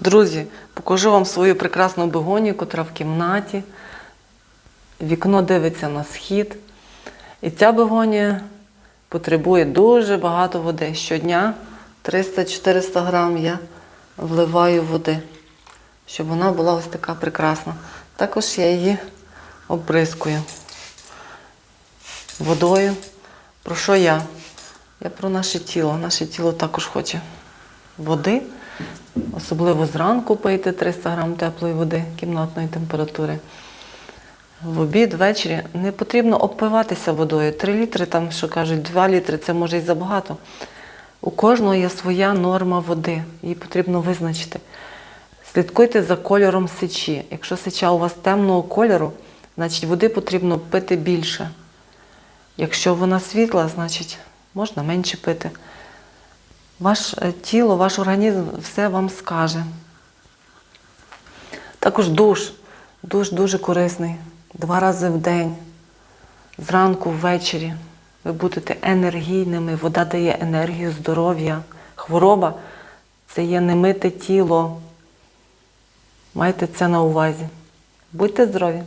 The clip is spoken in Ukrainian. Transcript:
Друзі, покажу вам свою прекрасну бегонію, котра в кімнаті. Вікно дивиться на схід. І ця бегонія потребує дуже багато води. Щодня 300-400 грам я вливаю води, щоб вона була ось така прекрасна. Також я її обризкую водою. Про що я? Я про наше тіло. Наше тіло також хоче води, особливо зранку пийте 300 грам теплої води кімнатної температури. В обід, ввечері не потрібно обпиватися водою. 3 літри, там, що кажуть, 2 літри це може і забагато. У кожного є своя норма води, її потрібно визначити. Слідкуйте за кольором сечі. Якщо сеча у вас темного кольору, значить води потрібно пити більше. Якщо вона світла, значить можна менше пити. Ваше тіло, ваш організм все вам скаже. Також душ. Душ дуже корисний. Два рази в день, зранку, ввечері. Ви будете енергійними, вода дає енергію, здоров'я. Хвороба це є немите тіло. Майте це на увазі. Будьте здорові!